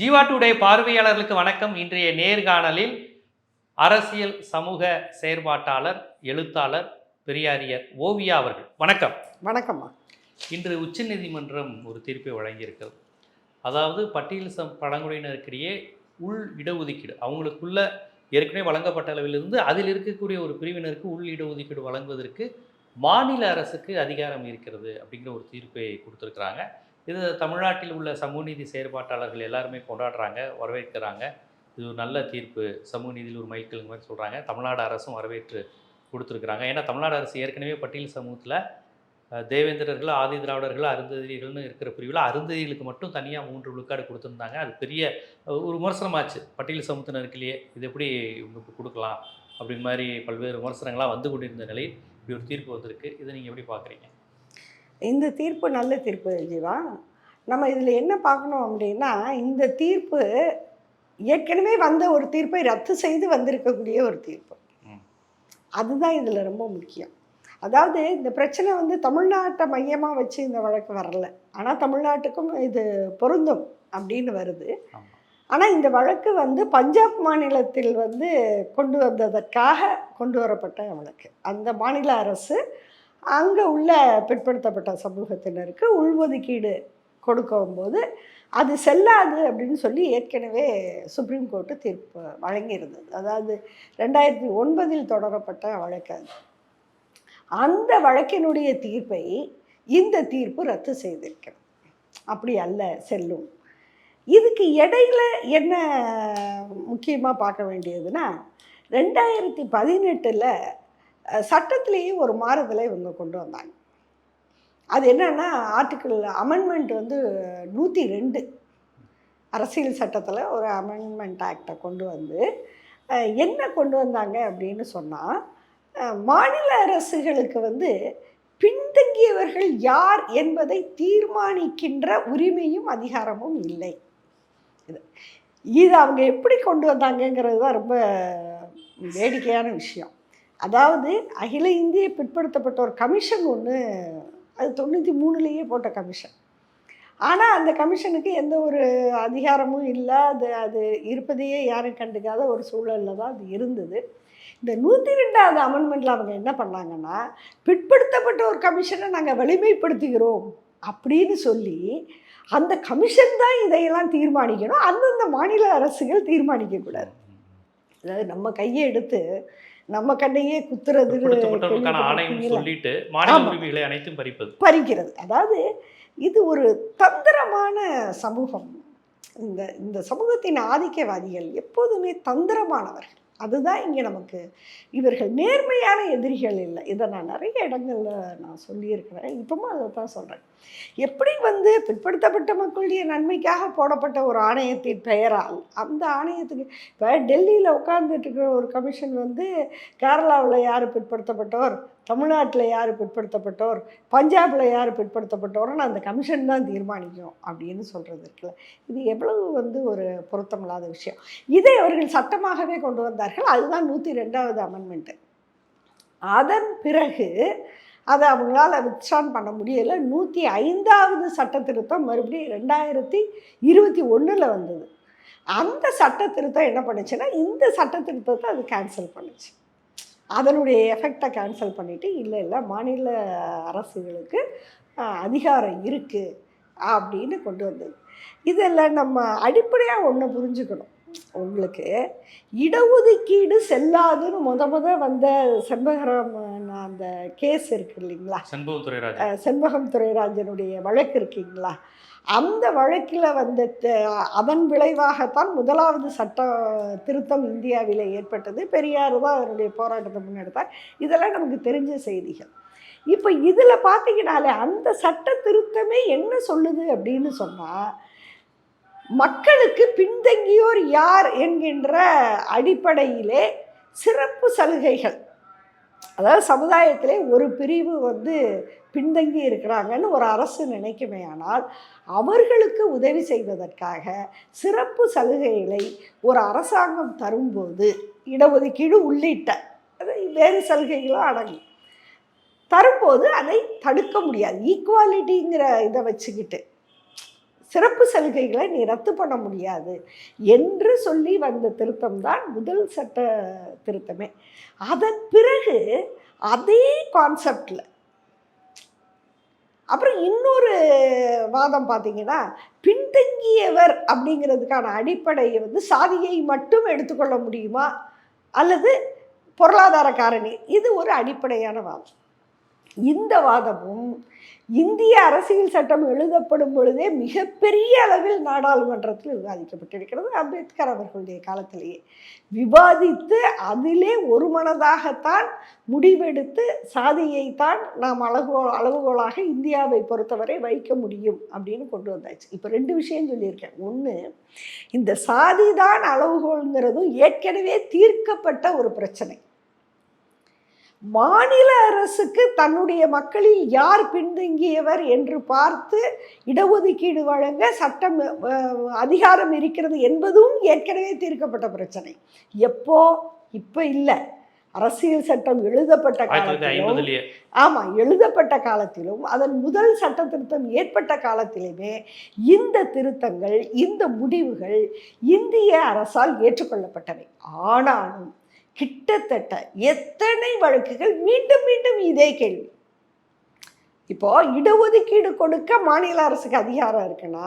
Jeeva today பார்வையாளர்களுக்கு வணக்கம். இன்றைய நேர்காணலில் அரசியல் சமூக செயற்பாட்டாளர் எழுத்தாளர் பெரியாரியர் ஓவியா அவர்கள். வணக்கம். வணக்கம்மா. இன்று உச்சநீதிமன்றம் ஒரு தீர்ப்பை வழங்கியிருக்கிறது. அதாவது பட்டியல் சம் பழங்குடியினருக்கிடையே உள் இடஒதுக்கீடு அவங்களுக்குள்ள ஏற்கனவே வழங்கப்பட்ட அளவிலிருந்து அதில் இருக்கக்கூடிய ஒரு பிரிவினருக்கு உள் இடஒதுக்கீடு வழங்குவதற்கு மாநில அரசுக்கு அதிகாரம் இருக்கிறது அப்படிங்கிற ஒரு தீர்ப்பை கொடுத்துருக்குறாங்க. இது தமிழ்நாட்டில் உள்ள சமூக நீதி செயற்பாட்டாளர்கள் எல்லாருமே கொண்டாடுறாங்க வரவேற்கிறாங்க. இது ஒரு நல்ல தீர்ப்பு. சமூக நீதியில் ஒரு மைல்கல் மாதிரி சொல்கிறாங்க தமிழ்நாடு அரசும் வரவேற்று கொடுத்துருக்குறாங்க. ஏன்னா தமிழ்நாடு அரசு ஏற்கனவே பட்டியல் சமூகத்தில் தேவேந்திரர்கள் ஆதி திராவிடர்கள் அருந்ததிகள்னு இருக்கிற பிரிவில் அருந்ததிகளுக்கு மட்டும் தனியாக மூன்று விழுக்காடு கொடுத்துருந்தாங்க. அது பெரிய ஒரு விமர்சனமாச்சு. பட்டியல் சமூகத்தினருக்குள்ளேயே இது எப்படி இவங்களுக்கு கொடுக்கலாம்? அப்படின் மாதிரி பல்வேறு விமர்சனங்களாக வந்து கொண்டிருந்த நிலையில் இப்படி ஒரு தீர்ப்பு வந்திருக்கு. இதை நீங்கள் எப்படி பார்க்குறீங்க? இந்த தீர்ப்பு நல்ல தீர்ப்பு ஜீவா. நம்ம இதில் என்ன பார்க்கணும் அப்படின்னா இந்த தீர்ப்பு ஏற்கனவே வந்த ஒரு தீர்ப்பை ரத்து செய்து வந்திருக்கக்கூடிய ஒரு தீர்ப்பு. அதுதான் இதில் ரொம்ப முக்கியம். அதாவது இந்த பிரச்சனை வந்து தமிழ்நாட்டை மையமாக வச்சு இந்த வழக்கு வரல. ஆனால் தமிழ்நாட்டுக்கும் இது பொருந்தும் அப்படின்னு வருது. ஆனால் இந்த வழக்கு வந்து பஞ்சாப் மாநிலத்தில் வந்து கொண்டு வந்ததற்காக கொண்டு வரப்பட்ட வழக்கு. அந்த மாநில அரசு அங்கே உள்ள பிற்படுத்தப்பட்ட சமூகத்தினருக்கு உள்ஒதுக்கீடு கொடுக்கும்போது அது செல்லாது அப்படின்னு சொல்லி ஏற்கனவே சுப்ரீம் கோர்ட்டு தீர்ப்பு வழங்கியிருந்தது. அதாவது ரெண்டாயிரத்தி ஒன்பதில் தொடரப்பட்ட வழக்கு அது. அந்த வழக்கினுடைய தீர்ப்பை இந்த தீர்ப்பு ரத்து செய்திருக்கிறது. அப்படி அல்ல செல்லும். இதுக்கு இடையில என்ன முக்கியமாக பார்க்க வேண்டியதுன்னா ரெண்டாயிரத்தி பதினெட்டில் சட்டத்திலேயே ஒரு மாறுதலை இவங்க கொண்டு வந்தாங்க. அது என்னென்னா ஆர்டிக்கிள் அமெண்ட்மெண்ட் வந்து நூற்றி ரெண்டு. அரசியல் சட்டத்தில் ஒரு அமெண்ட்மெண்ட் ஆக்டை கொண்டு வந்து என்ன கொண்டு வந்தாங்க அப்படின்னு சொன்னால் மாநில அரசுகளுக்கு வந்து பின்தங்கியவர்கள் யார் என்பதை தீர்மானிக்கின்ற உரிமையும் அதிகாரமும் இல்லை. இது இது அவங்க எப்படி கொண்டு வந்தாங்கங்கிறது தான் ரொம்ப வேடிக்கையான விஷயம். அதாவது அகில இந்திய பிற்படுத்தப்பட்ட ஒரு கமிஷன் ஒன்று அது தொண்ணூற்றி மூணுலேயே போட்ட கமிஷன். ஆனால் அந்த கமிஷனுக்கு எந்த ஒரு அதிகாரமும் இல்லை. அது அது இருப்பதையே யாரும் கண்டுக்காத ஒரு சூழலில் தான் அது இருந்தது. இந்த நூற்றி ரெண்டாவது அமெண்ட்மெண்ட்டில் அவங்க என்ன பண்ணாங்கன்னா பிற்படுத்தப்பட்ட ஒரு கமிஷனை நாங்கள் வலிமைப்படுத்துகிறோம் அப்படின்னு சொல்லி அந்த கமிஷன் தான் இதையெல்லாம் தீர்மானிக்கணும். அந்தந்த மாநில அரசுகள் தீர்மானிக்கக்கூடாது அதாவது நம்ம கையை எடுத்து நம்ம கண்ணையே குத்துறது சொல்லிட்டு மாநில அனைத்தும் பறிப்பது. பறிக்கிறது. அதாவது இது ஒரு தந்திரமான சமூகம். இந்த இந்த சமூகத்தின் ஆதிக்கவாதிகள் எப்போதுமே தந்திரமானவர்கள். அதுதான் இங்கே நமக்கு இவர்கள் நேர்மையான எதிரிகள் இல்லை. இதை நான் நிறைய இடங்களில் நான் சொல்லியிருக்கிறேன். இப்பவும் அதை தான் சொல்கிறேன் எப்படி வந்து பிற்படுத்தப்பட்ட மக்களுடைய நன்மைக்காக போடப்பட்ட ஒரு ஆணையத்தின் பெயரால் அந்த ஆணையத்துக்கு இப்போ டெல்லியில் உட்கார்ந்துட்டு இருக்கிற ஒரு கமிஷன் வந்து கேரளாவில் யார் பிற்படுத்தப்பட்டோர் தமிழ்நாட்டில் யார் பிற்படுத்தப்பட்டோர் பஞ்சாபில் யார் பிற்படுத்தப்பட்டோர்னு அந்த கமிஷன் தான் தீர்மானிக்கும் அப்படின்னு சொல்கிறது இருக்குல்ல. இது எவ்வளவு வந்து ஒரு பொருத்தமில்லாத விஷயம். இதை அவர்கள் சட்டமாகவே கொண்டு வந்தார்கள். அதுதான் நூற்றி ரெண்டாவது அமெண்ட்மெண்ட்டு அதன் பிறகு அதை அவங்களால வித்ஸ்டான் பண்ண முடியலை. நூற்றி ஐந்தாவது சட்ட திருத்தம் மறுபடியும் ரெண்டாயிரத்தி இருபத்தி ஒன்றில் வந்தது. அந்த சட்ட திருத்தம் என்ன பண்ணுச்சுன்னா இந்த சட்ட திருத்தத்தை அது கேன்சல் பண்ணுச்சு. அதனுடைய எஃபெக்டை கேன்சல் பண்ணிவிட்டு இல்லை இல்லை மாநில அரசுகளுக்கு அதிகாரம் இருக்குது அப்படின்னு கொண்டு வந்தது. இதில் நம்ம அடிப்படையாக ஒன்று புரிஞ்சுக்கணும். உங்களுக்கு இடஒதுக்கீடு செல்லாதுன்னு முத முத வந்த செண்பகரம் அந்த கேஸ் இருக்கு இல்லைங்களா? செண்பகம் செண்பகம் துரைராஜனுடைய வழக்கு இருக்கீங்களா அந்த வழக்கில் வந்த அதன் விளைவாகத்தான் முதலாவது சட்ட திருத்தம் இந்தியாவில் ஏற்பட்டது. பெரியார் தான் அதனுடைய போராட்டத்தை முன்னெடுத்தார். இதெல்லாம் நமக்கு தெரிஞ்ச செய்திகள். இப்போ இதில் பார்த்தீங்கனாலே அந்த சட்ட திருத்தமே என்ன சொல்லுது அப்படின்னு சொன்னால் மக்களுக்கு பின்தங்கியோர் யார் என்கின்ற அடிப்படையிலே சிறப்பு சலுகைகள். அதாவது சமுதாயத்திலே ஒரு பிரிவு வந்து பின்தங்கி இருக்கிறாங்கன்னு ஒரு அரசு நினைக்குமே ஆனால் அவர்களுக்கு உதவி செய்வதற்காக சிறப்பு சலுகைகளை ஒரு அரசாங்கம் தரும்போது இடஒதுக்கீடு உள்ளிட்ட அது வேறு சலுகைகளும் அடங்கும். தரும்போது அதை தடுக்க முடியாது. ஈக்குவாலிட்டிங்கிற இதை வச்சுக்கிட்டு. சிறப்பு சலுகைகளை நீ ரத்து பண்ண முடியாது என்று சொல்லி வந்த திருத்தம் தான் முதல் சட்ட திருத்தமே. அதன் பிறகு அதே கான்செப்டில் அப்புறம் இன்னொரு வாதம் பார்த்தீங்கன்னா பின்தங்கியவர் அப்படிங்கிறதுக்கான அடிப்படையை வந்து சாதியை மட்டும் எடுத்துக்கொள்ள முடியுமா? அல்லது பொருளாதார காரணி இது ஒரு அடிப்படையான வாதம். இந்த வாதமும் இந்திய அரசியல் சட்டம் எழுதப்படும் பொழுதே மிகப்பெரிய அளவில் நாடாளுமன்றத்தில் விவாதிக்கப்பட்டிருக்கிறது. அம்பேத்கர் அவர்களுடைய காலத்திலேயே. விவாதித்து அதிலே ஒரு மனதாகத்தான் முடிவெடுத்து சாதியைத்தான் நாம் அளவுகோ அளவுகோலாக இந்தியாவை பொறுத்தவரை வைக்க முடியும் அப்படின்னு கொண்டு வந்தாச்சு. இப்போ ரெண்டு விஷயம் சொல்லியிருக்கேன். ஒன்று இந்த சாதி தான் அளவுகோளுங்கிறதும் ஏற்கனவே தீர்க்கப்பட்ட ஒரு பிரச்சனை. மாநில அரசுக்கு தன்னுடைய மக்களில் யார் பின்தங்கியவர் என்று பார்த்து இடஒதுக்கீடு வழங்க சட்டம் அதிகாரம் இருக்கிறது என்பதும் ஏற்கனவே தீர்க்கப்பட்ட பிரச்சனை. எப்போ? இப்போ இல்லை. அரசியல் சட்டம் எழுதப்பட்ட காலத்திலும் ஆமாம் எழுதப்பட்ட காலத்திலும் அதன் முதல் சட்ட திருத்தம் ஏற்பட்ட காலத்திலுமே இந்த திருத்தங்கள் இந்த முடிவுகள் இந்திய அரசால் ஏற்றுக்கொள்ளப்பட்டவை. ஆனாலும் கிட்டத்தட்ட எத்தனை வழக்குகள் மீண்டும் மீண்டும் இதே கேள்வி. இப்போ இடஒதுக்கீடு கொடுக்க மாநில அரசுக்கு அதிகாரம் இருக்குன்னா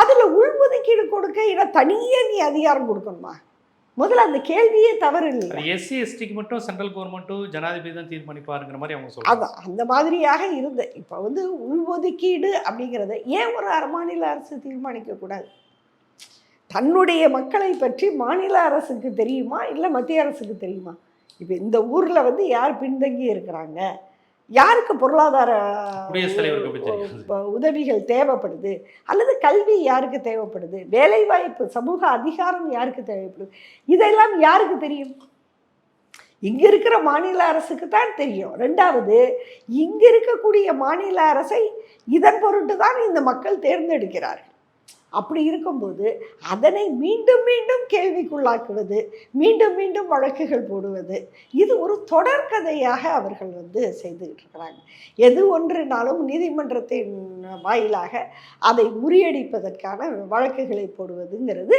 அதில் உள்ஒதுக்கீடு கொடுக்க இட தனியே நீ அதிகாரம் கொடுக்கணுமா? முதல்ல அந்த கேள்வியே தவறு இல்லை எஸ்சி எஸ்டிக்கு மட்டும் சென்ட்ரல் கவர்மெண்ட்டும் ஜனாதிபதி தான் தீர்மானிப்பாருங்கிற மாதிரி அவங்க சொல்றாங்க. அதான் அந்த மாதிரியாக இருந்த இப்போ வந்து உள்ஒதுக்கீடு அப்படிங்கிறத ஏன் ஒரு மாநில அரசு தீர்மானிக்க கூடாது? தன்னுடைய மக்களை பற்றி மாநில அரசுக்கு தெரியுமா? இல்லை மத்திய அரசுக்கு தெரியுமா? இப்போ இந்த ஊரில் வந்து யார் பின்தங்கி இருக்கிறாங்க? யாருக்கு பொருளாதார உதவிகள் தேவைப்படுது? அல்லது கல்வி யாருக்கு தேவைப்படுது? வேலைவாய்ப்பு சமூக அதிகாரம் யாருக்கு தேவைப்படுது? இதெல்லாம் யாருக்கு தெரியும்? இங்க இருக்கிற மாநில அரசுக்கு தான் தெரியும். ரெண்டாவது இங்க இருக்கக்கூடிய மாநில அரசை இதன் பொருட்டு தான் இந்த மக்கள் தேர்ந்தெடுக்கிறார்கள். அப்படி இருக்கும்போது அதனை மீண்டும் மீண்டும் கேள்விக்குள்ளாக்குவது மீண்டும் மீண்டும் வழக்குகள் போடுவது இது ஒரு தொடர்கதையாக அவர்கள் வந்து செய்துக்கிட்டு இருக்கிறாங்க எது ஒன்றுனாலும் நீதிமன்றத்தின் வாயிலாக அதை முறியடிப்பதற்கான வழக்குகளை போடுவதுங்கிறது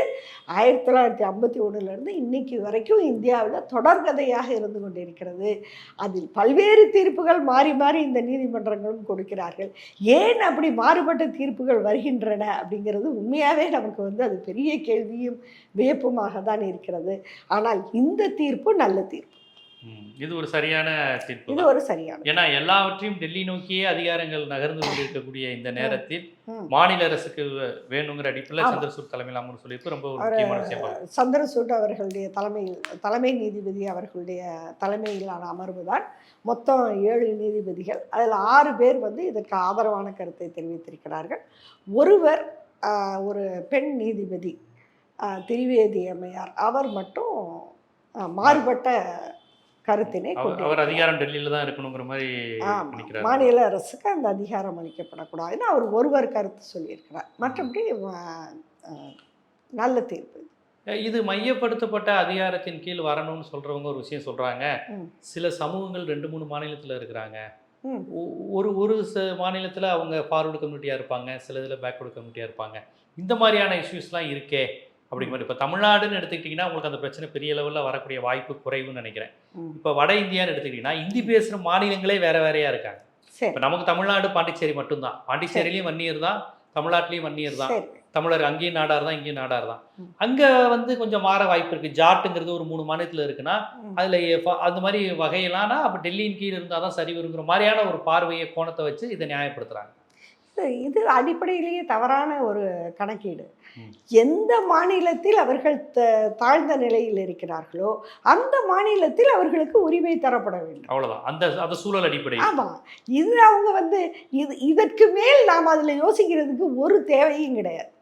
ஆயிரத்தி தொள்ளாயிரத்தி ஐம்பத்தி ஒன்றுலேருந்து இன்னைக்கு வரைக்கும் இந்தியாவில் தொடர்கதையாக இருந்து கொண்டிருக்கிறது. அதில் பல்வேறு தீர்ப்புகள் மாறி மாறி இந்த நீதிமன்றங்களும் கொடுக்கிறார்கள். ஏன் அப்படி மாறுபட்ட தீர்ப்புகள் வருகின்றன அப்படிங்கிறது உண்மையாகவே நமக்கு வந்து அது பெரிய கேள்வியும் வியப்புமாக தான் இருக்கிறது ஆனால் இந்த தீர்ப்பு நல்ல தீர்ப்பு இது ஒரு சரியான தீர்ப்பு இது. ஒரு சரியான ஏன்னா எல்லாவற்றையும் டெல்லி நோக்கியே அதிகாரங்கள் நகர்ந்து கொண்டிருக்கக்கூடிய இந்த நேரத்தில். மாநில அரசுக்கு வேணுங்கிற அடிப்பில். சந்திரசூட் தலைமையில் அமர்வு சொல்லியிருப்பு ரொம்ப முக்கியமான விஷயம். சந்திரசூட் அவர்களுடைய தலைமையில் தலைமை நீதிபதி அவர்களுடைய தலைமையிலான அமர்வு தான் மொத்தம் ஏழு நீதிபதிகள் அதில் ஆறு பேர் வந்து இதற்கு ஆதரவான கருத்தை தெரிவித்திருக்கிறார்கள் ஒருவர் ஒரு பெண் நீதிபதி திரிவேதி அம்மையார். அவர் மட்டும் மாறுபட்ட கருத்தினை அவர். அதிகாரம் டெல்லியில தான் இருக்கணுங்கிற மாதிரி மாநில அரசுக்கு அந்த அதிகாரம் அளிக்கப்படக்கூடாதுன்னு அவர் ஒருவர் கருத்து சொல்லியிருக்கிறார். மற்றபடி நல்ல தீர்ப்பு இது. மையப்படுத்தப்பட்ட அதிகாரத்தின் கீழ் வரணும்னு சொல்றவங்க ஒரு விஷயம் சொல்றாங்க. சில சமூகங்கள் ரெண்டு மூணு மாநிலத்துல இருக்கிறாங்க. ஒரு ஒரு ச- மாநிலத்துல அவங்க ஃபார்வர்டு கம்யூனிட்டியா இருப்பாங்க சில இதுல பேக்வர்டு கம்யூனிட்டியா இருப்பாங்க. இந்த மாதிரியான இஷ்யூஸ்லாம் இருக்கே அப்படிங்கிற மாதிரி. இப்போ தமிழ்நாடுன்னு எடுத்துக்கிட்டிங்கன்னா உங்களுக்கு அந்த பிரச்சனை பெரிய லெவலில் வரக்கூடிய வாய்ப்பு குறைவுன்னு நினைக்கிறேன். இப்போ வட இந்தியான்னு எடுத்துக்கிட்டிங்கன்னா இந்தி பேசுகிற மாநிலங்களே வேற வேறையா இருக்காங்க. இப்போ நமக்கு தமிழ்நாடு பாண்டிச்சேரி மட்டும்தான். பாண்டிச்சேரிலையும் வன்னியர் தான் தமிழ்நாட்டிலையும் வன்னியர் தான். தமிழர் அங்கேயும் நாடார் தான் இங்கேயும் நாடார் தான். அங்க வந்து கொஞ்சம் மாற வாய்ப்பு இருக்கு. ஜாட்டுங்கிறது ஒரு மூணு மாநிலத்துல இருக்குன்னா. அதுல அந்த மாதிரி வகையெல்லாம்னா அப்ப டெல்லியின் கீழ் இருந்தால் தான் சரி வருங்கிற மாதிரியான ஒரு பார்வையை கோணத்தை வச்சு இதை நியாயப்படுத்துறாங்க. இது- இது அடிப்படையிலேயே தவறான ஒரு கணக்கீடு. எந்த மாநிலத்தில் அவர்கள் த- தாழ்ந்த நிலையில் இருக்கிறார்களோ அந்த மாநிலத்தில் அவர்களுக்கு உரிமை தரப்பட வேண்டும். அவ்வளவுதான். அந்த அந்த சூழல் அடிப்படை ஆமா. இது அவங்க வந்து இது இதற்கு மேல் நாம் அதில் யோசிக்கிறதுக்கு ஒரு தேவையும் கிடையாது.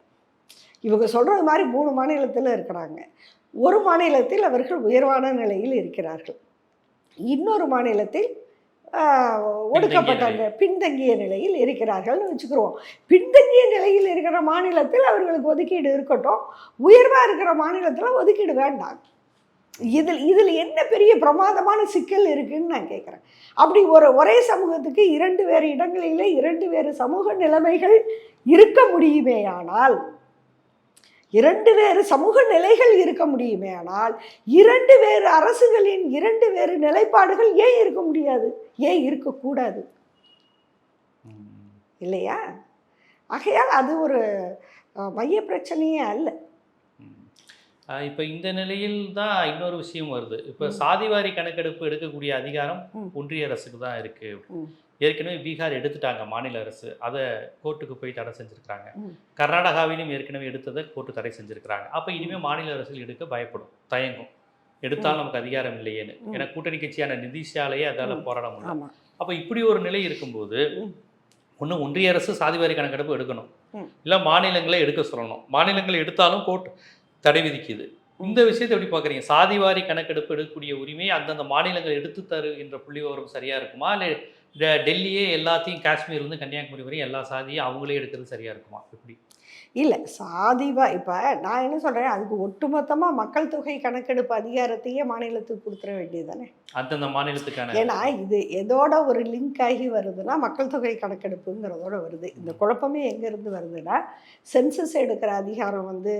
இவங்க சொல்றது மாதிரி மூணு மாநிலத்தில் இருக்கிறாங்க. ஒரு மாநிலத்தில் அவர்கள் உயர்வான நிலையில் இருக்கிறார்கள். இன்னொரு மாநிலத்தில் ஆஹ், ஒடுக்கப்பட்ட நிலை. பின்தங்கிய நிலையில் இருக்கிறார்கள்னு வச்சுக்கிறோம். பின்தங்கிய நிலையில் இருக்கிற மாநிலத்தில் அவர்களுக்கு ஒதுக்கீடு இருக்கட்டும். உயர்வாக இருக்கிற மாநிலத்தில் ஒதுக்கீடு வேண்டாம். இதில் இதில் என்ன பெரிய பிரமாதமான சிக்கல் இருக்குன்னு நான் கேட்குறேன் அப்படி ஒரு ஒரே சமூகத்துக்கு இரண்டு வேறு இடங்களிலே இரண்டு வேறு சமூக நிலைமைகள் இருக்க முடியுமே ஆனால் இரண்டு வேறு சமூக நிலைகள் இருக்க முடியுமே ஆனால் இரண்டு வேறு அரசுகளின் இரண்டு வேறு நிலைப்பாடுகள் ஏன் இருக்க முடியாது? ஏன் இருக்கக்கூடாது. இல்லையா? ஆகையால் அது ஒரு மைய பிரச்சனையே அல்ல. இப்ப இந்த நிலையில் தான் இன்னொரு விஷயம் வருது. இப்ப சாதிவாரி கணக்கெடுப்பு எடுக்கக்கூடிய அதிகாரம். ஒன்றிய அரசுக்கு தான் இருக்கு. ம். ஏற்கனவே பீகார் எடுத்துட்டாங்க மாநில அரசு. அதை கோர்ட்டுக்கு போய் தடை செஞ்சிருக்காங்க ம். கர்நாடகாவிலும் ஏற்கனவே எடுத்ததை கோர்ட்டு தடை செஞ்சிருக்காங்க அப்ப இனிமே மாநில அரசுகள் எடுக்க பயப்படும். தயங்கும். எடுத்தாலும் நமக்கு அதிகாரம் இல்லையேன்னு. ஏன்னா கூட்டணி கட்சியான நிதிஷாலேயே அதால. போராட முடியல. ஆமாம் அப்ப இப்படி ஒரு நிலை இருக்கும்போது. ஒண்ணு ஒன்றிய அரசு சாதிவாரி கணக்கெடுப்பு எடுக்கணும். இல்ல மாநிலங்களே எடுக்க சொல்லணும். மாநிலங்கள் எடுத்தாலும் கோர்ட் தடை விதிக்குது. இந்த விஷயத்தை எப்படி பார்க்குறீங்க சாதிவாரி கணக்கெடுப்பு எடுக்கக்கூடிய உரிமை அந்தந்த மாநிலங்கள் எடுத்து தருகின்ற புள்ளி விவரம் சரியா இருக்குமா? இல்லை இந்த டெல்லியே எல்லாத்தையும் காஷ்மீர்லேருந்து கன்னியாகுமரி வரையும் எல்லா சாதியும் அவங்களே எடுக்கிறது சரியாக இருக்குமா? எப்படி? இல்லை சாதிவா இப்போ நான் என்ன சொல்கிறேன் அதுக்கு ஒட்டுமொத்தமாக மக்கள் தொகை கணக்கெடுப்பு அதிகாரத்தையே மாநிலத்துக்கு கொடுத்துட வேண்டியது தானே அந்தந்த மாநிலத்துக்கான ஏன்னா இது எதோட ஒரு லிங்க் ஆகி வருதுன்னா மக்கள் தொகை கணக்கெடுப்புங்கிறதோட வருது. இந்த குழப்பமே எங்கேருந்து வருதுன்னா சென்சஸ் எடுக்கிற அதிகாரம் வந்து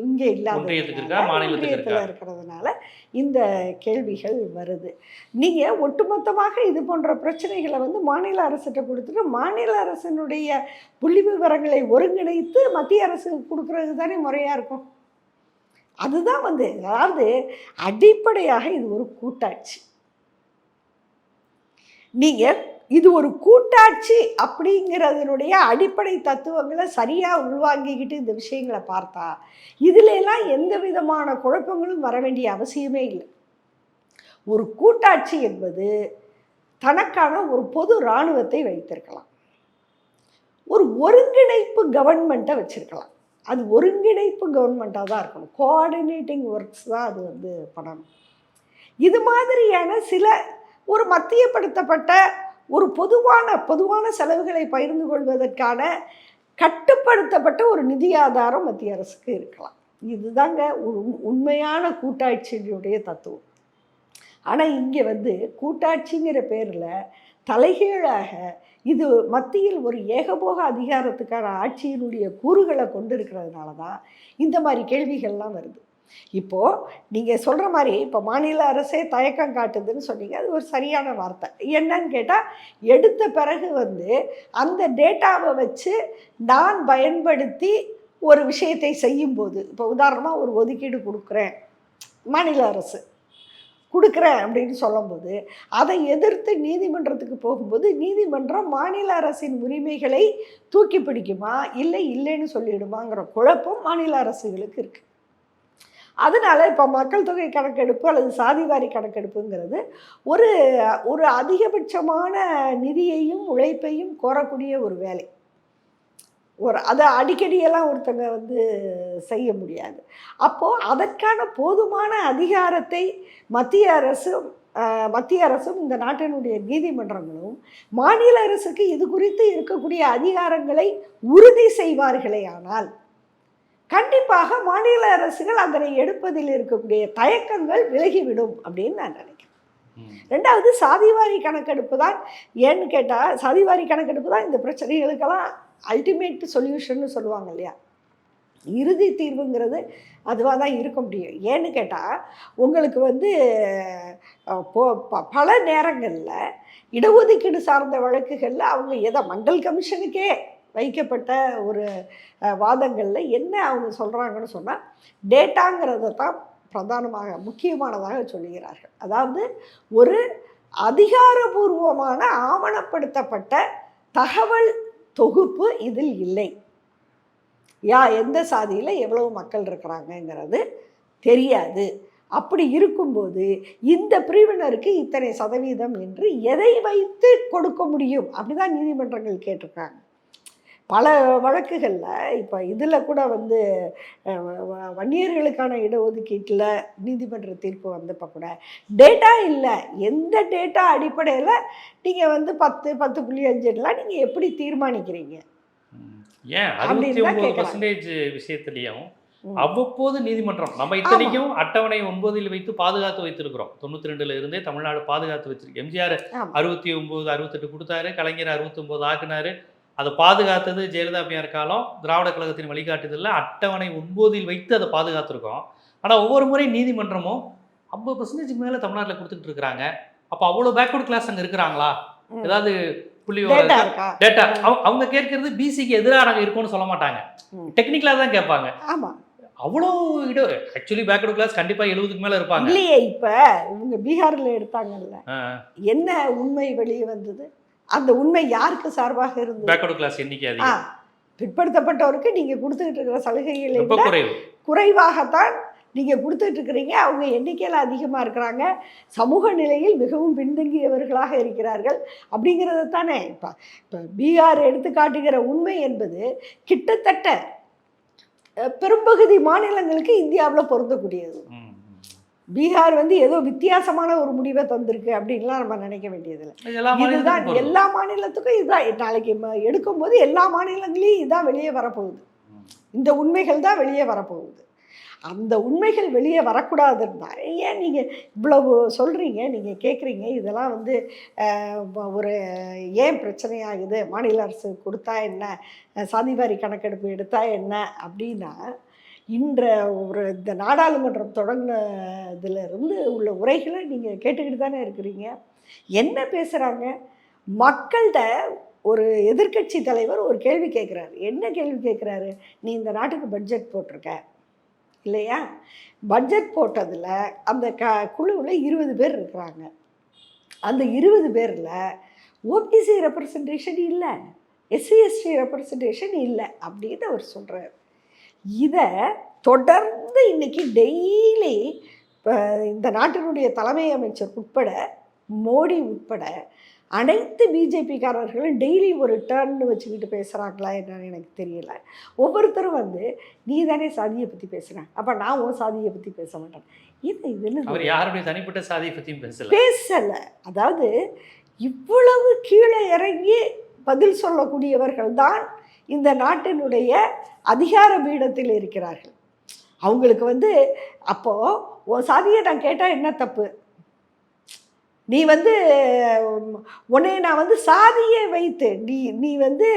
இங்கே இல்லாத இருக்கா? இருக்கிறதுனால இந்த கேள்விகள் வருது. நீங்கள் ஒட்டுமொத்தமாக இது போன்ற பிரச்சனைகளை வந்து மாநில அரசிட்ட கொடுத்துட்டு மாநில அரசினுடைய புள்ளி விவரங்களை ஒருங்கிணைத்து மத்திய அரசுக்கு கொடுக்குறது தானே முறையாக இருக்கும். அதுதான் வந்து அதாவது அடிப்படையாக இது ஒரு கூட்டாட்சி. நீங்கள் இது ஒரு கூட்டாட்சி அப்படிங்கிறதுனுடைய அடிப்படை தத்துவங்களை சரியாக உள்வாங்கிக்கிட்டு இந்த விஷயங்களை பார்த்தா இதுலெல்லாம் எந்த விதமான குழப்பங்களும் வர வேண்டிய அவசியமே இல்லை. ஒரு கூட்டாட்சி என்பது தனக்கான ஒரு பொது இராணுவத்தை வைத்திருக்கலாம். ஒரு ஒருங்கிணைப்பு கவர்மெண்ட்டை வச்சுருக்கலாம். அது ஒருங்கிணைப்பு கவர்மெண்ட்டாக தான் இருக்கணும். கோஆர்டினேட்டிங் ஒர்க்ஸ் தான் அது வந்து பண்ணணும். இது மாதிரியான சில ஒரு மத்தியப்படுத்தப்பட்ட ஒரு பொதுவான பொதுவான செலவுகளை பகிர்ந்து கொள்வதற்கான கட்டுப்படுத்தப்பட்ட ஒரு நிதி ஆதாரம் மத்திய அரசுக்கு இருக்கலாம். இதுதாங்க ஒரு உண்- உண்மையான கூட்டாட்சியினுடைய தத்துவம். ஆனால் இங்கே வந்து கூட்டாட்சிங்கிற பேரில் தலைகீழாக இது மத்தியில் ஒரு ஏகபோக அதிகாரத்துக்கான ஆட்சியினுடைய கூறுகளை கொண்டு இருக்கிறதுனால தான் இந்த மாதிரி கேள்விகள்லாம் வருது. இப்போது நீங்கள் சொல்கிற மாதிரி இப்போ மாநில அரசே தயக்கம் காட்டுதுன்னு சொன்னீங்க. அது ஒரு சரியான வார்த்தை. என்னன்னு கேட்டால் எடுத்த பிறகு வந்து அந்த டேட்டாவை வச்சு நான் பயன்படுத்தி ஒரு விஷயத்தை செய்யும்போது இப்போ உதாரணமாக ஒரு ஒதுக்கீடு கொடுக்குறேன் மாநில அரசு. கொடுக்குறேன் அப்படின்னு சொல்லும்போது அதை எதிர்த்து நீதிமன்றத்துக்கு போகும்போது நீதிமன்றம் மாநில அரசின் உரிமைகளை தூக்கி பிடிக்குமா இல்லை இல்லைன்னு சொல்லிடுமாங்கிற குழப்பம் மாநில அரசுகளுக்கு இருக்குது அதனால் இப்போ மக்கள் தொகை கணக்கெடுப்பு அல்லது சாதிவாரி கணக்கெடுப்புங்கிறது ஒரு ஒரு அதிகபட்சமான நிதியையும் உழைப்பையும் கோரக்கூடிய ஒரு வேலை. ஒரு அதை அடிக்கடியெல்லாம் ஒருத்தங்க வந்து செய்ய முடியாது. அப்போது அதற்கான போதுமான அதிகாரத்தை மத்திய அரசும் மத்திய அரசும் இந்த நாட்டினுடைய நீதிமன்றங்களும் மாநில அரசுக்கு இது குறித்து இருக்கக்கூடிய அதிகாரங்களை உறுதி செய்வார்களே ஆனால் கண்டிப்பாக மாநில அரசுகள் அதனை எடுப்பதில் இருக்கக்கூடிய தயக்கங்கள் விலகிவிடும் அப்படின்னு நான் நினைக்கிறேன். ரெண்டாவது சாதிவாரி கணக்கெடுப்பு தான். ஏன்னு கேட்டால் சாதிவாரி கணக்கெடுப்பு தான் இந்த பிரச்சனைகளுக்கெல்லாம் அல்டிமேட் சொல்யூஷன்னு சொல்லுவாங்க இல்லையா? இறுதி தீர்வுங்கிறது அதுவாக தான் இருக்க முடியும். ஏன்னு கேட்டால் உங்களுக்கு வந்து போ ப- பல நேரங்களில் இடஒதுக்கீடு சார்ந்த வழக்குகளில் அவங்க எதை மண்டல் கமிஷனுக்கே வைக்கப்பட்ட ஒரு வாதங்களில் என்ன அவங்க சொல்கிறாங்கன்னு சொன்னால் டேட்டாங்கிறத தான் பிரதானமாக முக்கியமானதாக சொல்லுகிறார்கள். அதாவது ஒரு அதிகாரபூர்வமான ஆவணப்படுத்தப்பட்ட தகவல் தொகுப்பு இதில் இல்லை. யா எந்த சாதியில் எவ்வளவு மக்கள் இருக்கிறாங்கங்கிறது தெரியாது. அப்படி இருக்கும்போது இந்த பிரிவினருக்கு இத்தனை சதவீதம் என்று எதை வைத்து கொடுக்க முடியும்? அப்படிதான் நீதிமன்றங்கள் கேட்டிருக்காங்க. பல வழக்குகளில் இப்போ இதில் கூட வந்து வன்னியர்களுக்கான இடஒதுக்கீட்டில் நீதிமன்ற தீர்ப்பு வந்தப்போ கூட டேட்டா இல்லை எந்த டேட்டா அடிப்படையில் நீங்கள் வந்து பத்து பத்து புள்ளி அஞ்சுலாம் நீங்கள் எப்படி தீர்மானிக்கிறீங்க. ஏன் அறுபத்தி ஒன்பது. பர்சன்டேஜ் விஷயத்துலையும். அவ்வப்போது நீதிமன்றம் நம்ம இத்தனைக்கும் அட்டவணை ஒன்பதில் வைத்து பாதுகாத்து வைத்திருக்கிறோம் தொண்ணூத்தி ரெண்டுல இருந்தே தமிழ்நாடு பாதுகாத்து வச்சிருக்கு எம்ஜிஆர். அறுபத்தி ஒன்பது அறுபத்தெட்டு கொடுத்தாரு கலைஞர் அறுபத்தி ஒன்பது ஆக்குனாரு அதை பாதுகாத்தது ஜெயலலிதா அம்மையார் காலம்? திராவிட கழகத்தின் வழிகாட்டுதல்ல அட்டவணை ஒன்பதில் வைத்து அதை பாதுகாத்திருக்கோம். ஆனா ஒவ்வொரு முறை நீதிமன்றமும் ஐம்பது பர்சன்டேஜ் மேல தமிழ்நாட்டுல கொடுத்துட்டு இருக்காங்க அப்ப அவ்வளவு பேக்வர்ட் கிளாஸ் அங்க இருக்கிறாங்களா. ஏதாவது புள்ளி டேட்டா அவங்க கேட்கறது பிசிக்கு எதிராக நாங்க இருக்கோம்னு சொல்ல மாட்டாங்க. ம். டெக்னிக்கலா தான் கேட்பாங்க. ஆமா. அவ்வளோ இட ஆக்சுவலி பேக்வர்ட் கிளாஸ் கண்டிப்பா எழுபதுக்கு மேல இருப்பாங்க. இல்லையே இப்ப இவங்க பீகார்ல எடுத்தாங்கல்ல. என்ன உண்மை வெளியே வந்தது? அந்த உண்மை யாருக்கு சார்பாக இருந்தது? பிற்படுத்தப்பட்டவருக்கு நீங்க கொடுத்துக்கிட்டு இருக்கிற சலுகைகளை விட குறைவு. குறைவாகத்தான் நீங்க கொடுத்துட்டு இருக்கிறீங்க. அவங்க எண்ணிக்கையில் அதிகமா இருக்கிறாங்க. சமூக நிலையில் மிகவும் பின்தங்கியவர்களாக இருக்கிறார்கள். அப்படிங்கிறது தானே. இப்போ இப்போ பீகார் எடுத்து காட்டுகிற உண்மை என்பது கிட்டத்தட்ட பெரும்பகுதி மாநிலங்களுக்கு இந்தியாவில் பொருந்தக்கூடியது. பீகார் வந்து ஏதோ வித்தியாசமான ஒரு முடிவை தந்திருக்கு அப்படின்லாம் நம்ம நினைக்க வேண்டியதில்லை. இதுதான். எல்லா மாநிலத்துக்கும் இதுதான். நாளைக்கு எடுக்கும்போது எல்லா மாநிலங்களையும் இதுதான் வெளியே வரப்போகுது. இந்த உண்மைகள் தான் வெளியே வரப்போகுது. அந்த உண்மைகள் வெளியே வரக்கூடாதுன்னா ஏன் நீங்கள் இவ்வளவு சொல்கிறீங்க நீங்கள் கேட்குறீங்க இதெல்லாம் வந்து ஒரு ஏன் பிரச்சனையாகுது? மாநில அரசு கொடுத்தா என்ன? சாதிவாரி கணக்கெடுப்பு எடுத்தா என்ன? அப்படின்னா இன்ற ஒரு இந்த நாடாளுமன்றம் தொடங்கினதுல இருந்து உள்ள உரைகளை நீங்கள் கேட்டுக்கிட்டு தானே இருக்கிறீங்க. என்ன பேசுகிறாங்க மக்கள்கிட்ட ஒரு எதிர்க்கட்சி தலைவர் ஒரு கேள்வி கேட்குறாரு என்ன கேள்வி கேட்குறாரு நீ இந்த நாட்டுக்கு பட்ஜெட் போட்டிருக்க இல்லையா? பட்ஜெட் போட்டதில் அந்த க குழுவில் இருபது பேர் இருக்கிறாங்க. அந்த இருபது பேரில் ஓபிசி ரெப்ரசன்டேஷன் இல்லை எஸ்சி எஸ்டி ரெப்ரசன்டேஷன் இல்லை அப்படின்னு அவர் சொல்கிறார் இதை தொடர்ந்து இன்னைக்கு டெய்லி இந்த நாட்டினுடைய தலைமை அமைச்சர் உட்பட மோடி உட்பட அனைத்து பிஜேபிக்காரர்களும் டெய்லி ஒரு டர்ன் வச்சுக்கிட்டு பேசுகிறாங்களா என்னன்னு எனக்கு தெரியல. ஒவ்வொருத்தரும் வந்து நீ தானே சாதியை பற்றி பேசுகிறேன் அப்போ நான் உன் சாதியை பற்றி பேச மாட்டேன். இது இதுன்னு அவர் யாருடைய தனிப்பட்ட சாதியை பத்தியும் பேசல. பேசலை. அதாவது இவ்வளவு கீழே இறங்கி பதில் சொல்லக்கூடியவர்கள் தான் இந்த நாட்டினுடைய அதிகார பீடத்தில் இருக்கிறார்கள். அவங்களுக்கு வந்து அப்போது உன் சாதியை நான் கேட்டால் என்ன தப்பு? நீ வந்து உன்னை நான் வந்து சாதியை வைத்து நீ நீ வந்து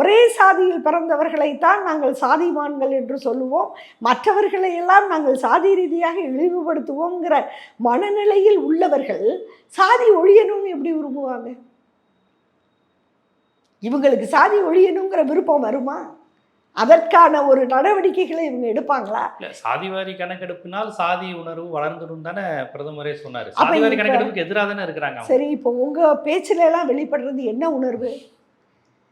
ஒரே சாதியில் பிறந்தவர்களைத்தான் நாங்கள் சாதிமான்கள் என்று சொல்லுவோம். மற்றவர்களை எல்லாம் நாங்கள் சாதி ரீதியாக இழிவுபடுத்துவோங்கிற மனநிலையில் உள்ளவர்கள் சாதி ஒழியணும்னு எப்படி விரும்புவாங்க? இவங்களுக்கு சாதி ஒழியணுங்கிற விருப்பம் வருமா? அதற்கான ஒரு நடவடிக்கைகளை இவங்க எடுப்பாங்களா? இல்ல சாதிவாரி கணக்கெடுப்பினால் சாதி உணர்வு வளர்ந்துடும் தானே பிரதமரே சொன்னாரு. சாதிவாரி கணக்கெடுப்புக்கு எதிராக தானே இருக்கிறாங்க. சரி இப்போ உங்க பேச்சுல எல்லாம் வெளிப்படுறது என்ன உணர்வு?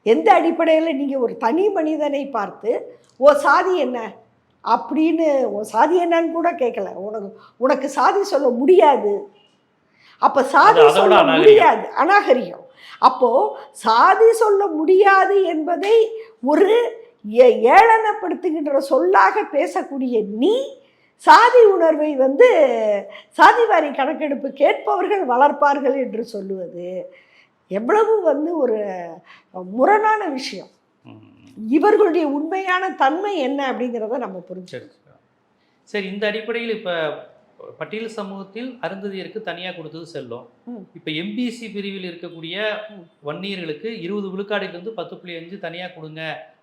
எந்த அடிப்படையில் நீங்க ஒரு தனி மனிதனை பார்த்து ஓ சாதி என்ன? அப்படின்னு உன் சாதி என்னன்னு கூட கேட்கல உனக்கு உனக்கு சாதி சொல்ல முடியாது. அப்ப சாதி சொல்ல. முடியாது. அநாகரிகம். அப்போ சாதி சொல்ல முடியாது என்பதை ஒரு ஏளனப்படுத்துகின்ற சொல்லாக பேசக்கூடிய நீ சாதி உணர்வை வந்து சாதிவாரி கணக்கெடுப்பு கேட்பவர்கள் வளர்ப்பார்கள் என்று சொல்லுவது எவ்வளவு வந்து ஒரு முரணான விஷயம். இவர்களுடைய உண்மையான தன்மை என்ன அப்படிங்கிறத நம்ம புரிஞ்சு சரி சரி. சரி இந்த அடிப்படையில் இப்ப பட்டியல் சமூகத்தில் அருந்ததியருக்கு தனியா கொடுத்தது செல்லும். இப்ப எம்பிசி பிரிவில் இருக்கக்கூடிய. வன்னியர்களுக்கு இருபது விழுக்காடிலிருந்து பத்து புள்ளி அஞ்சு தனியா கொடுங்க.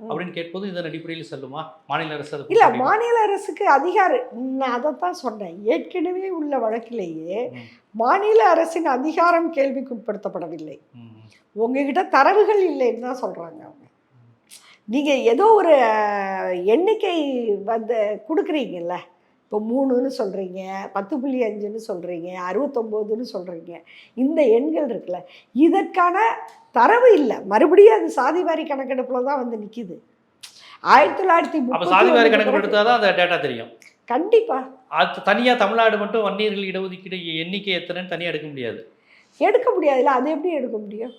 அப்படின்னு கேட்போது இதன் அடிப்படையில் செல்லுமா மாநில அரசு அதை இல்ல? மாநில அரசுக்கு அதிகாரம் நான் அதைத்தான் சொன்னேன் ஏற்கனவே உள்ள வழக்கிலேயே. மாநில அரசின் அதிகாரம் கேள்விக்குட்படுத்தப்படவில்லை. உங்ககிட்ட தரவுகள் இல்லைன்னு தான் சொல்றாங்க அவங்க நீங்க ஏதோ ஒரு எண்ணிக்கை வந்து கொடுக்குறீங்கல்ல இப்போ மூணுன்னு சொல்றீங்க பத்து புள்ளி அஞ்சுன்னு சொல்றீங்க அறுபத்தொம்போதுன்னு சொல்றீங்க. இந்த எண்கள் இருக்குல்ல இதற்கான தரவு இல்லை. மறுபடியும் அது சாதிவாரி கணக்கெடுப்புல தான் வந்து நிக்குது. ஆயிரத்தி தொள்ளாயிரத்தி சாதிவாரி ஒண்ணுக்கு கணக்கு பிறகு- எடுத்தாதான் அந்த டேட்டா தெரியும். கண்டிப்பா. அது தனியா தமிழ்நாடு மட்டும் வன்னியர்கள் இடஒதுக்கீடு எண்ணிக்கை எத்தனைன்னு தனியா எடுக்க முடியாது. எடுக்க முடியாதுல்ல அது எப்படி எடுக்க முடியும்?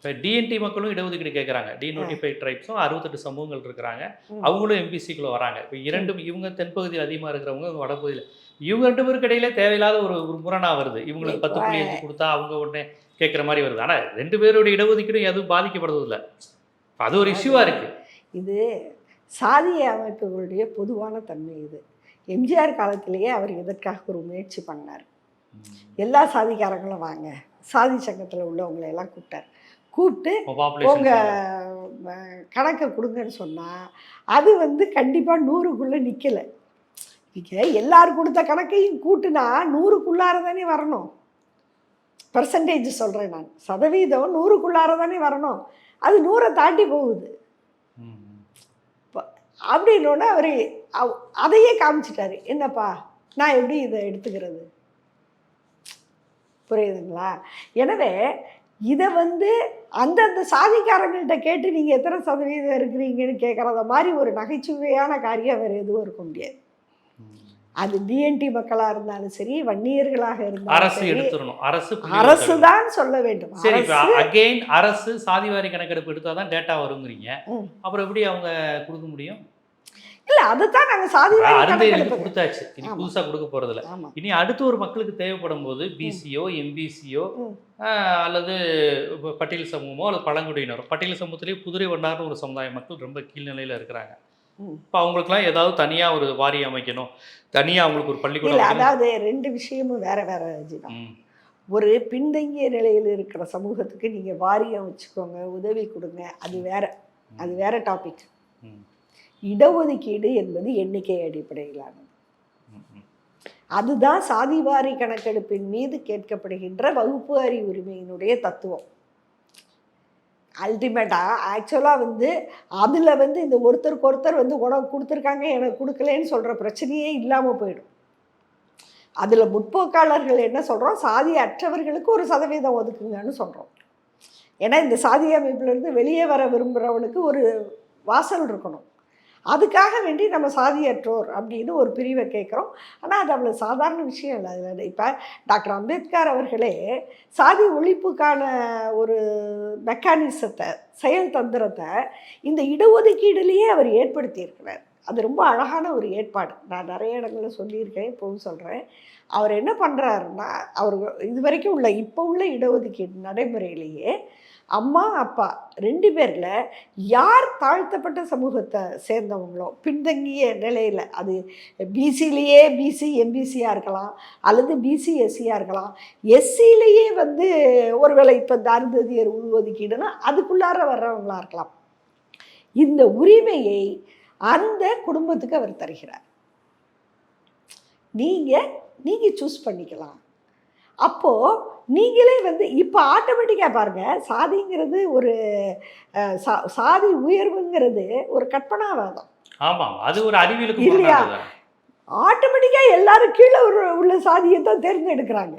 இப்போ டிஎன்டி மக்களும் இடஒதுக்கீடு கேட்குறாங்க டிநோட்டிஃபைட் ட்ரைப்ஸும் அறுபத்தெட்டு சமூகங்கள் இருக்கிறாங்க. அவங்களும் எம்பிசிக்குள்ள வராங்க. இப்போ இரண்டும் இவங்க தென்பகுதியில் அதிகமாக இருக்கிறவங்க வடபகுதியில். இவங்க ரெண்டு பேருக்கு இடையில தேவையில்லாத ஒரு ஒரு முரணா வருது. இவங்களுக்கு பத்து புள்ளி அஞ்சு கொடுத்தா அவங்க உடனே கேட்குற மாதிரி வருது. ஆனால் ரெண்டு பேருடைய இடஒதுக்கீடும் எதுவும் பாதிக்கப்படுறது இல்லை அது ஒரு இஷ்யூவாக இருக்கு. இது சாதிய அமைப்புகளுடைய பொதுவான தன்மை இது. எம்ஜிஆர் காலத்திலேயே அவர் இதற்காக ஒரு முயற்சி பண்ணார்? எல்லா சாதிக்காரங்களும் வாங்க. சாதி சங்கத்தில் உள்ளவங்களை எல்லாம் கூப்பிட்டார். கூப்பிட்டு உங்க பாப்புலேஷன் ம, கணக்கை கொடுங்கன்னு சொன்னால் அது வந்து கண்டிப்பாக நூறுக்குள்ளே நிற்கலை இங்கே எல்லாரும் கொடுத்த கணக்கையும் கூட்டுனா நூறுக்குள்ளார தானே வரணும். பர்சன்டேஜ் சொல்கிறேன் நான். சதவீதம் நூறுக்குள்ளார தானே வரணும். அது நூறை தாண்டி போகுது. அப்படின்னோடனே அவர் அதையே காமிச்சிட்டாரு. என்னப்பா நான் எப்படி இதை எடுத்துக்கிறது? புரியுதுங்களா? எனவே இதை வந்து அந்தந்த சாதிக்காரங்கள்ட்ட கேட்டு நீங்கள் எத்தனை சதவீதம் இருக்கிறீங்கன்னு கேட்குறத மாதிரி ஒரு நகைச்சுவையான காரியம் வேறு எதுவும் இருக்க முடியாது. அது டிஎன்டி மக்களாக இருந்தாலும் சரி வன்னியர்களாக இருந்தாலும் அரசு எடுத்துடணும். அரசு அரசு. தான் சொல்ல வேண்டும். சரி அகெயின் அரசு சாதிவாரி கணக்கெடுப்பு எடுத்தால் தான் டேட்டா வருங்கிறீங்க. அப்புறம் எப்படி அவங்க கொடுக்க முடியும்? இல்லை அதுதான் நாங்கள் சாதி கணக்கெடுப்பு. கொடுத்தாச்சு. இனி. புதுசா கொடுக்க போறதில்ல. இனி அடுத்து ஒரு மக்களுக்கு தேவைப்படும் போது பிசியோ எம்பிசியோ. அல்லது பட்டியல் சமூகமோ அல்லது பழங்குடியினரோ. பட்டியல் சமூகத்திலேயே குதிரை வண்டார்னு ஒரு சமுதாய மக்கள் ரொம்ப கீழ்நிலையில இருக்கிறாங்க. இப்போ அவங்களுக்குலாம் ஏதாவது தனியா ஒரு வாரியம் அமைக்கணும். தனியா அவங்களுக்கு ஒரு பள்ளிக்கூடம். அதாவது ரெண்டு விஷயமும் வேற வேற ஒரு பின்தங்கிய நிலையில் இருக்கிற சமூகத்துக்கு நீங்கள் வாரியம் வச்சுக்கோங்க உதவி கொடுங்க. அது வேற. அது வேற டாபிக் இடஒதுக்கீடு என்பது எண்ணிக்கை அடிப்படையிலானது. அதுதான் சாதிவாரி கணக்கெடுப்பின் மீது கேட்கப்படுகின்ற வகுப்பு அறி உரிமையினுடைய தத்துவம் அல்டிமேட்டாக ஆக்சுவலாக வந்து அதில் வந்து இந்த ஒருத்தருக்கு ஒருத்தர் வந்து உனக்கு கொடுத்துருக்காங்க எனக்கு கொடுக்கலன்னு சொல்கிற பிரச்சனையே இல்லாமல் போயிடும். அதில் முற்போக்காளர்கள் என்ன சொல்கிறோம் சாதி அற்றவர்களுக்கு ஒரு சதவீதம் ஒதுக்குங்கன்னு சொல்கிறோம் ஏன்னா இந்த சாதி அமைப்புலேருந்து வெளியே வர விரும்புகிறவனுக்கு ஒரு வாசல் இருக்கணும். அதுக்காக வேண்டி நம்ம சாதியற்றோர் அப்படின்னு ஒரு பிரிவை கேட்குறோம். ஆனால் அது அவ்வளோ சாதாரண விஷயம் இல்லை. அதில் இப்போ டாக்டர் அம்பேத்கர் அவர்களே சாதி ஒழிப்புக்கான ஒரு மெக்கானிசத்தை செயல் தந்திரத்தை இந்த இடஒதுக்கீடுலேயே அவர் ஏற்படுத்தியிருக்கிறார். அது ரொம்ப அழகான ஒரு ஏற்பாடு. நான் நிறைய இடங்களில் சொல்லியிருக்கேன் இப்போவும் சொல்கிறேன் அவர் என்ன பண்ணுறாருன்னா அவர் இது வரைக்கும் உள்ள இப்போ உள்ள இடஒதுக்கீடு நடைமுறையிலேயே அம்மா அப்பா ரெண்டு பேரில் யார் தாழ்த்தப்பட்ட சமூகத்தை சேர்ந்தவங்களோ பின்தங்கிய நிலையில் அது பிசிலேயே பிசி எம்பிசியாக இருக்கலாம் அல்லது பிசி எஸ்சியாக இருக்கலாம் எஸ்சிலேயே வந்து ஒருவேளை இப்போ இந்த அருந்ததியர் உள்ஒதுக்கீடுனா அதுக்குள்ளார வர்றவங்களா இருக்கலாம். இந்த உரிமையை அந்த குடும்பத்துக்கு அவர் தருகிறார். நீங்கள் நீங்கள் சூஸ் பண்ணிக்கலாம். அப்போது நீங்களே வந்து இப்போ ஆட்டோமேட்டிக்காக பாருங்கள் சாதிங்கிறது ஒரு சா- சாதி உயர்வுங்கிறது ஒரு கற்பனாவாதம். ஆமாம் அது ஒரு அறிவியலுக்கு இல்லையா? ஆட்டோமேட்டிக்காக எல்லாரும் கீழே ஒரு உள்ள சாதியை தான் தேர்ந்தெடுக்கிறாங்க.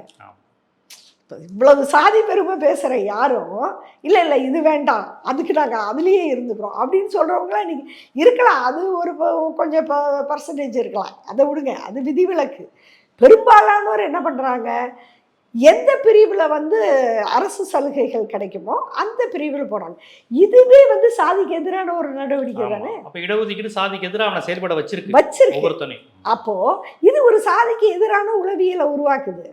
இவ்வளவு சாதி பெருமை பேசுகிற யாரும் இல்லை இல்லை இது வேண்டாம் அதுக்கு நாங்கள் அதுலேயே இருந்துக்கிறோம். அப்படின்னு சொல்கிறவங்களாம் இன்னைக்கு இருக்கலாம். அது ஒரு ப- கொஞ்சம் பர்சன்டேஜ் இருக்கலாம். அதை விடுங்க அது விதிவிலக்கு. பெரும்பாலானோர் என்ன பண்ணுறாங்க எந்த பிரிவில் வந்து அரசு சலுகைகள் கிடைக்குமோ அந்த பிரிவில் போகிறாங்க இதுவே வந்து சாதிக்கு எதிரான ஒரு நடவடிக்கை. தானே? அப்ப இடஒதுக்கீடு சாதிக்கு எதிராக அவனை செயல்பட வச்சிருக்கு வச்சிருக்கு. அப்போ இது ஒரு சாதிக்கு எதிரான உளவியலை உருவாக்குது.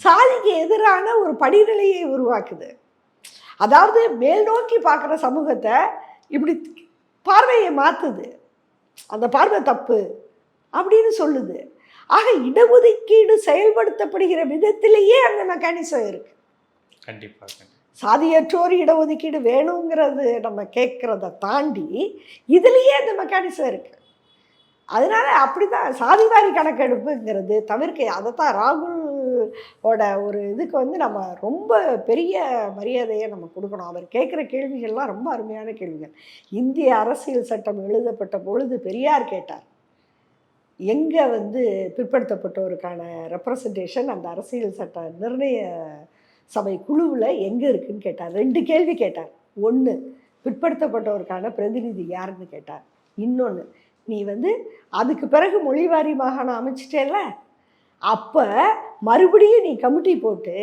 சாதிக்கு எதிரான ஒரு படிநிலையை உருவாக்குது. அதாவது மேல் நோக்கி பார்க்குற சமூகத்தை இப்படி பார்வையை மாற்றுது அந்த பார்வை தப்பு அப்படின்னு சொல்லுது. ஆக இடஒதுக்கீடு செயல்படுத்தப்படுகிற விதத்திலேயே அந்த மெக்கானிசம் இருக்கு. கண்டிப்பா கண்டிப்பா. சாதியற்றோர் இடஒதுக்கீடு வேணுங்கிறது நம்ம கேட்குறத தாண்டி இதுலேயே அந்த மெக்கானிசம் இருக்குது அதனால அப்படி தான் சாதிவாரி கணக்கெடுப்புங்கிறது தவிர்க்க அதைத்தான் ராகுல் ஓட ஒரு இதுக்கு வந்து நம்ம ரொம்ப பெரிய மரியாதையை நம்ம கொடுக்கணும். அவர் கேட்குற கேள்விகள்லாம் ரொம்ப அருமையான கேள்விகள். இந்திய அரசியல் சட்டம் எழுதப்பட்ட பொழுது பெரியார் கேட்டார் எங்கே வந்து பிற்படுத்தப்பட்டோருக்கான ரெப்ரசன்டேஷன் அந்த அரசியல் சட்ட நிர்ணய சபை குழுவில் எங்கே இருக்குன்னு கேட்டார். ரெண்டு கேள்வி கேட்டார். ஒன்று பிற்படுத்தப்பட்டோருக்கான பிரதிநிதி யாருன்னு கேட்டார். இன்னொன்று நீ வந்து அதுக்கு பிறகு மொழிவாரி மாகாணம் அமைச்சிட்டேல அப்போ மறுபடியும் நீ கமிட்டி போட்டு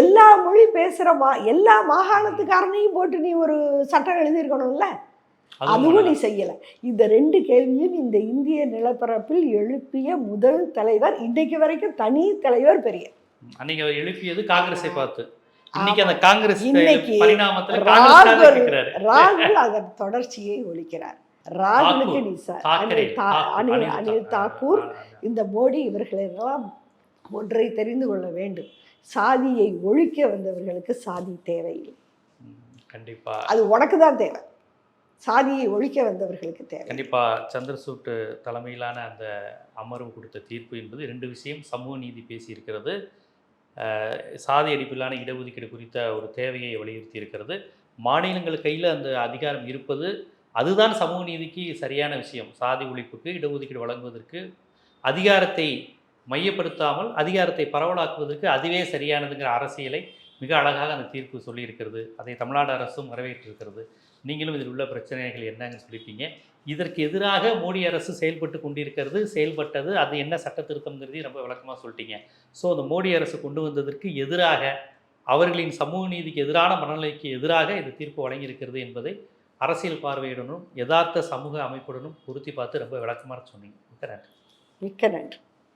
எல்லா மொழி பேசுகிற மா எல்லா மாகாணத்துக்காரனையும் போட்டு நீ ஒரு சட்டம் எழுதியிருக்கணும்ல? அதுவும் நீ. செய்யலை. இந்த ரெண்டு கேள்வியும் இந்த இந்திய நிலப்பரப்பில் எழுப்பிய முதல் தலைவர் இன்னைக்கு வரைக்கும் தனி தலைவர் பெரிய அன்னைக்கு அவர் எழுப்பியது காங்கிரஸை பார்த்து. இன்னைக்கு அந்த காங்கிரஸ் இன்னைக்கு ராகுல் அதன் தொடர்ச்சியை ஒழிக்கிறார். ராகுலுக்கு நீ அனில் அனில் தாக்கூர். இந்த மோடி இவர்களெல்லாம் ஒன்றை தெரிந்து கொள்ள வேண்டும். சாதியை ஒழிக்க வந்தவர்களுக்கு சாதி தேவையில்லை. கண்டிப்பா. அது உனக்கு தான் தேவை. சாதியை ஒழிக்க வந்தவர்களுக்கு தேவை. கண்டிப்பாக சந்திரசூட் தலைமையிலான அந்த அமர்வு கொடுத்த தீர்ப்பு என்பது ரெண்டு விஷயம். சமூக நீதி பேசியிருக்கிறது. சாதி அடிப்பிலான இடஒதுக்கீடு குறித்த ஒரு தேவையை வலியுறுத்தி இருக்கிறது மாநிலங்கள் கையில் அந்த அதிகாரம் இருப்பது அதுதான் சமூக நீதிக்கு சரியான விஷயம். சாதி ஒழிப்புக்கு இடஒதுக்கீடு வழங்குவதற்கு அதிகாரத்தை மையப்படுத்தாமல் அதிகாரத்தை பரவலாக்குவதற்கு அதுவே சரியானதுங்கிற அரசியலை மிக அழகாக அந்த தீர்ப்பு சொல்லியிருக்கிறது. அதை தமிழ்நாடு அரசும் வரவேற்றிருக்கிறது. நீங்களும் இதில் உள்ள பிரச்சனைகள் என்னங்கன்னு சொல்லிப்பீங்க இதற்கு எதிராக மோடி அரசு செயல்பட்டு கொண்டிருக்கிறது செயல்பட்டது அது என்ன சட்ட திருத்தம்ங்கிறதையும் ரொம்ப விளக்கமாக சொல்லிட்டீங்க. ஸோ அந்த மோடி அரசு கொண்டு வந்ததற்கு எதிராக அவர்களின் சமூக நீதிக்கு எதிரான மனநிலைக்கு எதிராக இது தீர்ப்பு வழங்கியிருக்கிறது என்பதை அரசியல் பார்வையுடனும் யதார்த்த சமூக அமைப்புடனும் பொருத்தி பார்த்து ரொம்ப விளக்கமாக சொன்னீங்க. மிக்க நன்றி. மிக்க நன்றி.